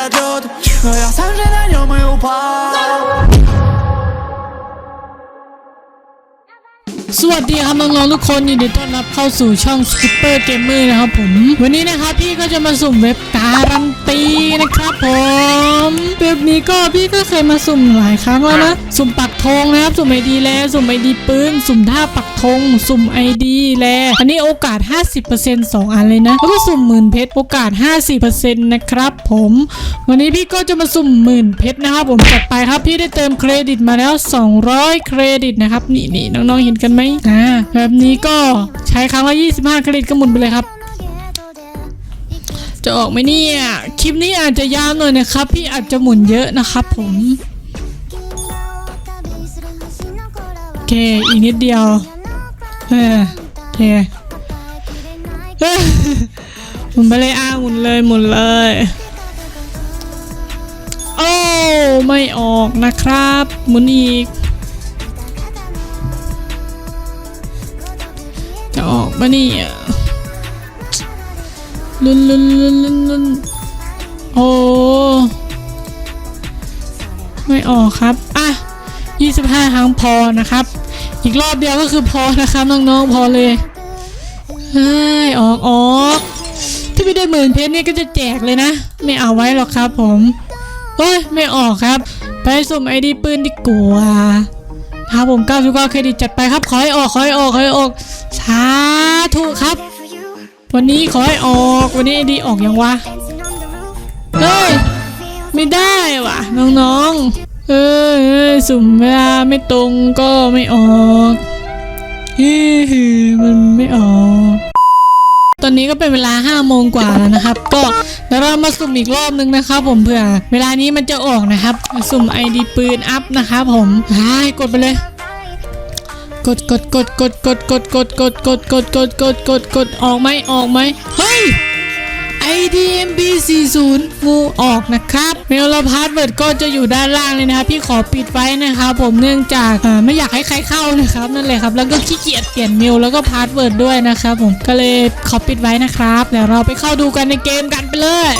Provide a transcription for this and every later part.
вертолет Но я сам же на нем и упал สวัสดีครับน้องๆทุกคนยินดีต้อนรับเข้าสู่ช่อง Super Gamer นะครับผม วันนี้นะครับพี่ก็จะมาสุ่มเว็บการันตีนะครับผม เว็บนี้ก็พี่ก็เคยมาสุ่มหลายครั้งแล้วนะ สุ่มปักธงนะครับ สุ่มไอดีแล สุ่มไอดีปืน สุ่มท่าปักธง สุ่มไอดีแล อันนี้โอกาส 50% 2 อันเลยนะ แล้วก็สุ่มหมื่นเพชรโอกาส 50%นะครับผม วันนี้พี่ก็จะมาสุ่มหมื่นเพชรนะครับผมจัดไปครับพี่ได้เติมเครดิตมาแล้ว 200 เครดิตนะครับนี่นี่น้องๆเห็นกันไหมอ่าแบบนี้ก็ใช้ครั้งละ25 เครดิตก็หมุนไปเลยครับ จะออกไหมเนี่ย คลิปนี้อาจจะยาวหน่อยนะครับ พี่อาจจะหมุนเยอะนะครับผมโอเคอีกนิดเดียวเออโอเคเอ้ยหมุนไปเลยอะหมุนเลยหมุนเลยโอ้ไม่ออกนะครับหมุนอีก จะออกมานี่อะ ลุนลุนลุนลุนลุนโอ้ไม่ออกครับ อะ 25 ครั้งพอนะครับ อีกรอบเดียวก็คือพอนะครับน้องๆพอเลยเฮ้ยออกออกที่ไม่ได้หมื่นเพชรนี่ก็จะแจกเลยนะ ไม่เอาไว้หรอกครับผมเอ้ยไม่ออกครับ ไปสุ่มไอดีปืนดีกว่าครับผม99เครดิตจัดไปครับ ขอให้ออกขอให้ออกขอให้ออกสาธุครับ วันนี้ขอให้ออกวันนี้ไอดีออกยังวะเฮ้ยไม่ได้ว่ะ น้องๆเอ้ยเอ้ยสุ่มเวลาไม่ตรงก็ไม่ออกเฮ้ยมันไม่ออก ตอนนี้ก็เป็นเวลา5โมงกว่าแล้วนะครับ ก็เดี๋ยวเรามาสุ่มอีกรอบนึงนะครับผมเผื่อ เวลานี้มันจะออกนะครับ สุ่ม ID ปืนอัพนะครับผมใช่กดไปเลย กดกดกดกดกดกดกดกดกดกดกดกดกดกดออกไหมออกไหมเฮ้ย IDMB 40งูออกนะครับเมลพาสเวิร์ดก็จะอยู่ด้านล่างเลยนะครับ พี่ขอปิดไว้นะครับผมเนื่องจากไม่อยากให้ใครเข้านะครับนั่นเลยครับ แล้วก็ขี้เกียจเปลี่ยนเมลแล้วก็พาสเวิร์ดด้วยนะครับผมก็เลยขอปิดไว้นะครับเดี๋ยวเราไปเข้าดูกันในเกมกันไปเลย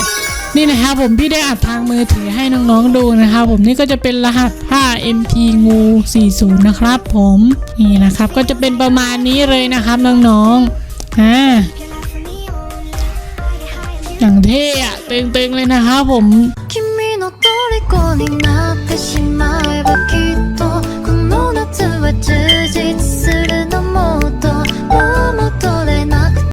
นี่นะครับผมพี่ได้อัดทางมือถือให้น้องๆดูนะครับผมนี่ก็จะเป็นรหัส 5MP งู 40 นะครับผมนี่นะครับก็จะเป็นประมาณนี้เลยนะครับน้องๆอ่า อย่างเท่อะตึงๆเลยนะครับผม 君の虜になってしまえばきっと